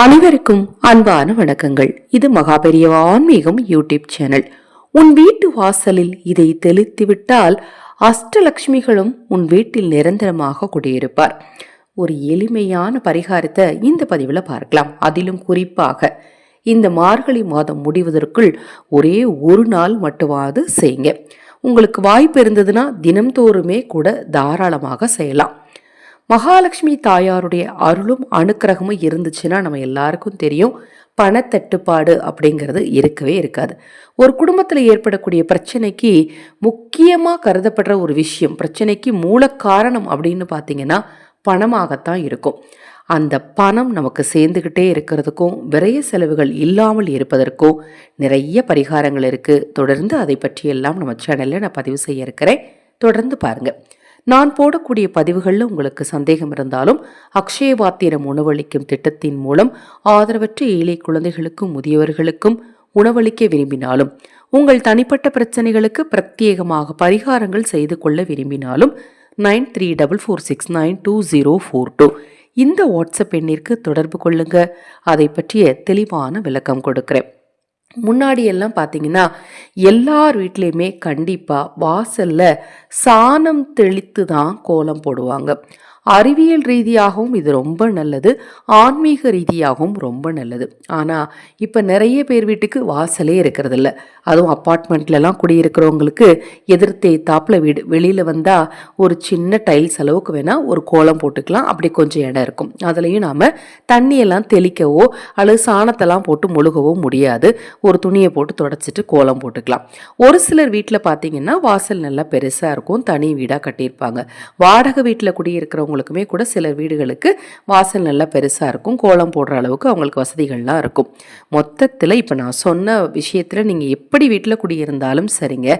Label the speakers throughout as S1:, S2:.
S1: அனைவருக்கும் அன்பான வணக்கங்கள். இது மகாபெரிய ஆன்மீகம் யூடியூப் சேனல். உன் வீட்டு வாசலில் இதை தெளித்து விட்டால் அஷ்டலக்ஷ்மிகளும் உன் வீட்டில் நிரந்தரமாக குடியிருப்பார். ஒரு எளிமையான பரிகாரத்தை இந்த பதிவில் பார்க்கலாம். அதிலும் குறிப்பாக இந்த மார்கழி மாதம் முடிவதற்குள் ஒரே ஒரு நாள் மட்டுமாவது செய்யுங்க. உங்களுக்கு வாய்ப்பு இருந்ததுன்னா தினம்தோறுமே கூட தாராளமாக செய்யலாம். மகாலட்சுமி தாயாருடைய அருளும் அனுக்கிரகமும் இருந்துச்சுன்னா நம்ம எல்லாருக்கும் தெரியும். பணத்தட்டுப்பாடு அப்படிங்கிறது இருக்கவே இருக்காது. ஒரு குடும்பத்தில் ஏற்படக்கூடிய பிரச்சனைக்கு முக்கியமாக கருதப்படுற ஒரு விஷயம் பிரச்சனைக்கு மூல காரணம் அப்படின்னு பார்த்தீங்கன்னா பணமாகத்தான் இருக்கும். அந்த பணம் நமக்கு சேர்ந்துக்கிட்டே இருக்கிறதுக்கும் விரைய செலவுகள் இல்லாமல் இருப்பதற்கும் நிறைய பரிகாரங்கள் இருக்குது தொடர்ந்து அதை பற்றியெல்லாம் நம்ம சேனலில் நான் பதிவு செய்ய இருக்கிறேன். தொடர்ந்து பாருங்கள் நான் போடக்கூடிய பதிவுகளில் உங்களுக்கு சந்தேகம் இருந்தாலும் அக்ஷயபாத்திரம் உணவளிக்கும் திட்டத்தின் மூலம் ஆதரவற்ற ஏழை குழந்தைகளுக்கும் முதியவர்களுக்கும் உணவளிக்க விரும்பினாலும் உங்கள் தனிப்பட்ட பிரச்சனைகளுக்கு பிரத்யேகமாக பரிகாரங்கள் செய்து கொள்ள விரும்பினாலும் nine three double four six nine two zero four two இந்த வாட்ஸ்அப் எண்ணிற்கு தொடர்பு கொள்ளுங்க. அதை பற்றிய தெளிவான விளக்கம் கொடுக்கிறேன். முன்னாடி எல்லாம் பார்த்தீங்கன்னா எல்லார் வீட்லேயுமே கண்டிப்பாக வாசலில் சாணம் தெளித்து தான் கோலம் போடுவாங்க. அறிவியல் ரீதியாகவும் இது ரொம்ப நல்லது ஆன்மீக ரீதியாகவும் ரொம்ப நல்லது. ஆனால் இப்போ நிறைய பேர் வீட்டுக்கு வாசலே இருக்கிறதில்ல. அதுவும் அப்பார்ட்மெண்ட்லலாம் குடியிருக்கிறவங்களுக்கு எதிர்த்தே தாப்பில் வீடு வெளியில் வந்தால் ஒரு சின்ன டைல்ஸ் அளவுக்கு வேணால் ஒரு கோலம் போட்டுக்கலாம். அப்படி கொஞ்சம் இடம் இருக்கும். அதுலேயும் நாம் தண்ணியெல்லாம் தெளிக்கவோ அல்லது சாணத்தெல்லாம் போட்டு முழுகவோ முடியாது. ஒரு துணியை போட்டு தொடச்சிட்டு கோலம் போட்டுக்கலாம். ஒரு சிலர் வீட்டில் பார்த்தீங்கன்னா வாசல் நல்லா பெருசாக இருக்கும் தனி வீடாக கட்டியிருப்பாங்க. வாடகை வீட்டில் குடியிருக்கிறவங்க இருக்கிறவங்களுக்குமே கூட சில வீடுகளுக்கு வாசல் நல்லா பெருசாக இருக்கும் கோலம் போடுற அளவுக்கு அவங்களுக்கு வசதிகள்லாம் இருக்கும். மொத்தத்தில் இப்போ நான் சொன்ன விஷயத்தில் நீங்கள் எப்படி வீட்டில் குடியிருந்தாலும் சரிங்க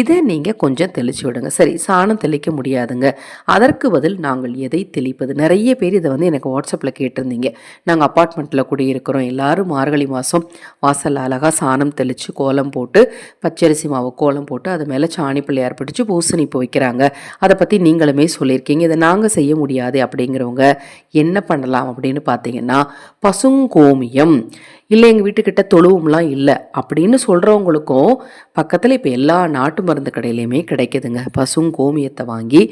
S1: இதை நீங்கள் கொஞ்சம் தெளிச்சு விடுங்க. சரி சாணம் தெளிக்க முடியாதுங்க. அதற்கு பதில் நாங்கள் எதை தெளிப்பது? நிறைய பேர் இதை வந்து எனக்கு வாட்ஸ்அப்பில் கேட்டிருந்தீங்க. நாங்கள் அப்பார்ட்மெண்ட்டில் குடியிருக்கிறோம். எல்லாரும் மார்கழி மாதம் வாசல் அழகாக சாணம் தெளித்து கோலம் போட்டு பச்சரிசி மாவு கோலம் போட்டு அது மேலே சாணி பிள்ளையார் பிடிச்சி பூசணி இப்போ வைக்கிறாங்க. அதை பற்றி நீங்களுமே சொல்லியிருக்கீங்க. இதை நாங்கள் செய்ய முடியாது அப்படிங்கிறவங்க என்ன பண்ணலாம் அப்படின்னு பார்த்தீங்கன்னா பசுங்கோமியம். இல்லை எங்கள் வீட்டுக்கிட்ட தொழுவும்லாம் இல்லை அப்படின்னு சொல்கிறவங்களுக்கும் பக்கத்தில் இப்போ எல்லா நாட்டு மருந்து கடையிலையுமே கிடைக்குதுங்க. பசுங்கோமியத்தை வாங்கி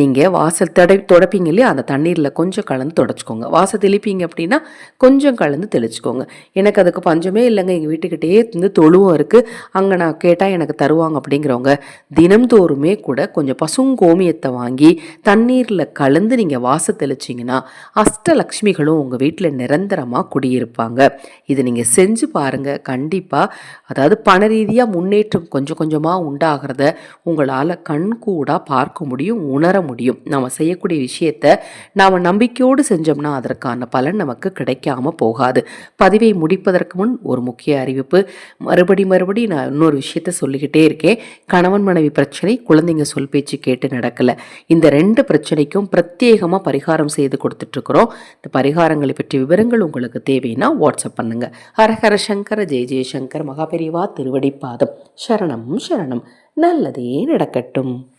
S1: நீங்கள் வாசல் தடை தொடப்பீங்க இல்லையா? அந்த தண்ணீரில் கொஞ்சம் கலந்து தொடச்சிக்கோங்க. வாசல் தெளிப்பீங்க அப்படின்னா கொஞ்சம் கலந்து தெளிச்சுக்கோங்க. எனக்கு அதுக்கு பஞ்சமே இல்லைங்க. எங்கள் வீட்டுக்கிட்டே இருந்து தொழுவம் இருக்குது அங்கே நான் கேட்டால் எனக்கு தருவாங்க அப்படிங்கிறவங்க தினம்தோறுமே கூட கொஞ்சம் பசும் கோமியத்தை வாங்கி தண்ணீரில் கலந்து நீங்கள் வாச தெளிச்சிங்கன்னா அஷ்டலக்ஷ்மிகளும் உங்கள் வீட்டில் நிரந்தரமாக குடியிருப்பாங்க. இது நீங்கள் செஞ்சு பாருங்கள் கண்டிப்பாக அதாவது பண ரீதியாக முன்னேற்றம் கொஞ்சம் கொஞ்சமாக உண்டாகிறத உங்களால் கண்கூடாக பார்க்க முடியும் உணர முடியும். நம்ம செய்யக்கூடிய விஷயத்த நாம் நம்பிக்கையோடு செஞ்சோம்னா அதற்கான பலன் நமக்கு கிடைக்காம போகாது. பதிவை முடிப்பதற்கு முன் ஒரு முக்கிய அறிவிப்பு. மறுபடி மறுபடி நான் இன்னொரு விஷயத்த சொல்லிக்கிட்டே இருக்கேன். கணவன் மனைவி பிரச்சனை குழந்தைங்க சொல் பேச்சு கேட்டு நடக்கலை. இந்த ரெண்டு பிரச்சனைக்கும் பிரத்யேகமாக பரிகாரம் செய்து கொடுத்துட்ருக்குறோம் இந்த பரிகாரங்களை பற்றிய விவரங்கள் உங்களுக்கு தேவைன்னா வாட்ஸ்அப் பண்ணுங்கள் ஹரஹர சங்கர ஜெய ஜெயசங்கர் மகாபெரிவா திருவடிப்பாதம். சரணம் சரணம். நல்லதே நடக்கட்டும்.